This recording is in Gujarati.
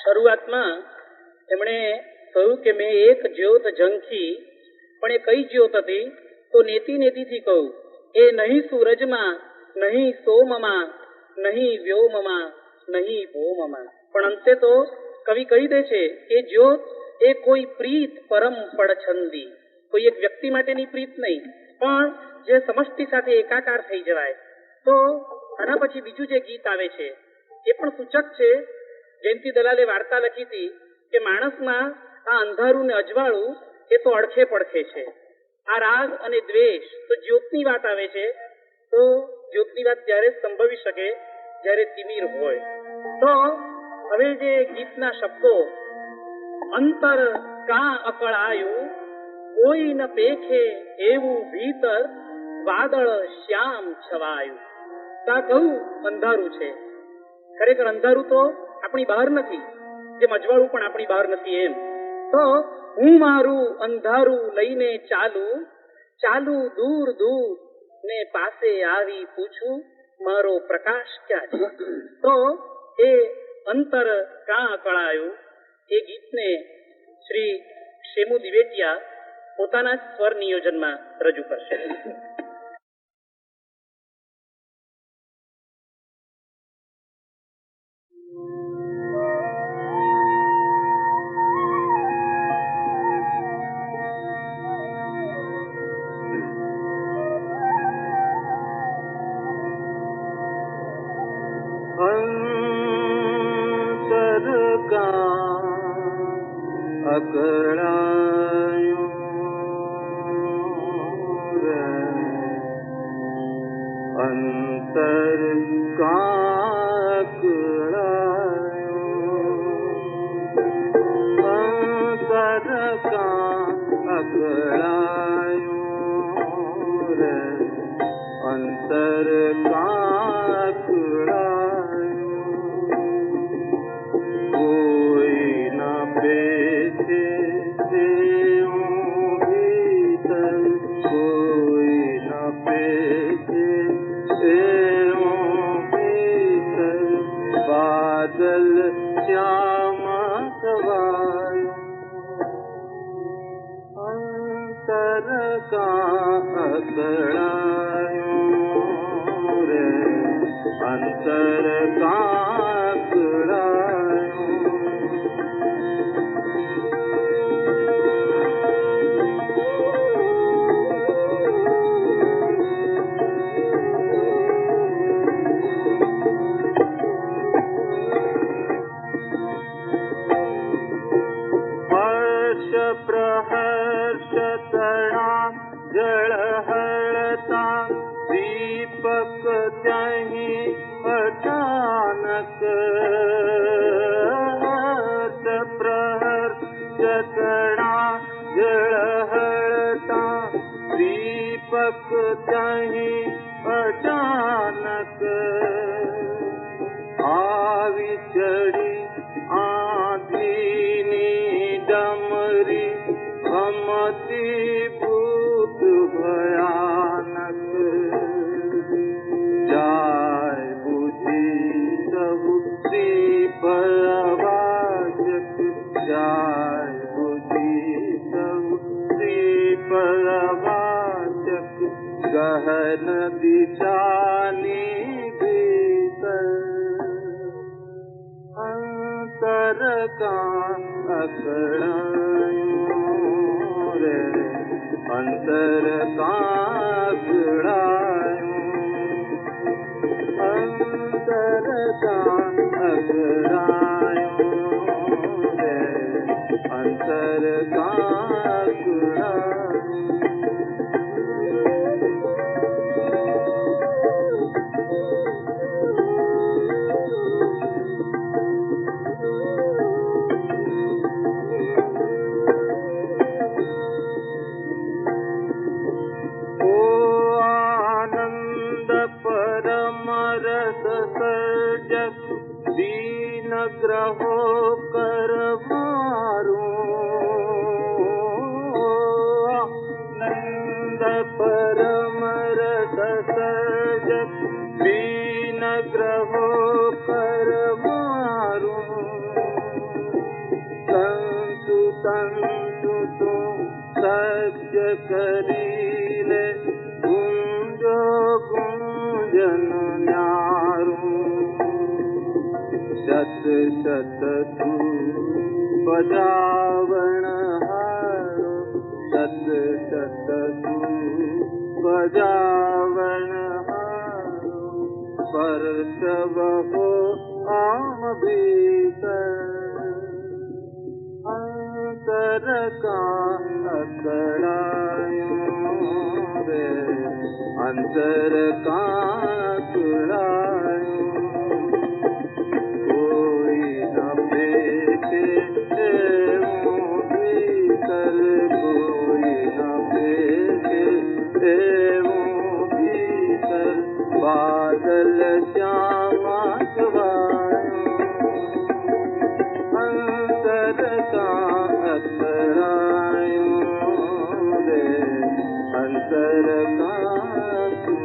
શરૂઆતમાં એમણે કહ્યું કે મેં એક જ્યોત ઝંખી, પણ એ કઈ જ્યોત હતી? તો નેતી નેતીથી કહું એ નહીં સૂરજમાં, નહીં સોમમાં, નહીં વ્યોમમાં, નહીં ભોમમાં. પણ અંતે તો કવિ કહી દે છે કે જ્યોત એ કોઈ પ્રીત પરમ પડછંદી કોઈ એક વ્યક્તિ માટેની પ્રીત નહીં, પણ જે સમષ્ટિ સાથે એકાકાર થઈ જવાય. તો આના પછી બીજું જે ગીત આવે છે, એ પણ સૂચક છે જયંતિ દલાલે વાર્તા લખી હતી કે માણસમાં આ અંધારું ને અજવાળું એ તો અડખે પડખે છે. આ રાગ અને દ્વેષ તો જ્યોતની વાત આવે છે, તો જ્યોતની વાત ત્યારે સંભવી શકે જ્યારે તિમિર હોય. તો હવે જે ગીતના શબ્દો, અંતર કા અકળાયું કોઈ ન પેખે એવું ભીતર વાદળ શ્યામ છવાયું. તા કહું અંધારું છે. ખરેખર અંધારું તો આપણી બહાર નથી. જેમ અજવાળું પણ આપણી બહાર નથી એમ. તો હું મારું અંધારું લઈને ચાલું ચાલું દૂર દૂર ને પાસે આવી પૂછું, મારો પ્રકાશ ક્યાં છે? તો એ અંતર કાં કળાયું? એ ગીતને શ્રી શેમુ દિવેટિયા પોતાના જ સ્વર નિયોજનમાં રજૂ કરશે. अकरियूं अंतर क सवायो अंतर का असड़ायो रे अंतर का ديپڪي پٽانڪ آ دي ڊمريمي پوتي سڀ ديپڪ अंतरता असर अंतर कयूं अंतरता असरायूं अंतर कयूं जग दीन ग्रहो कर नन्द परम रस जग दीन ग्रहो कर संतु संतु ीनग्रभोकर मा नन्दरमर गुंजो गुंजन सुरीलूजन शत सत तु बजावणः शत शत तु बजावणः परसो आमीत अन्तरकर अन्तर का सरकार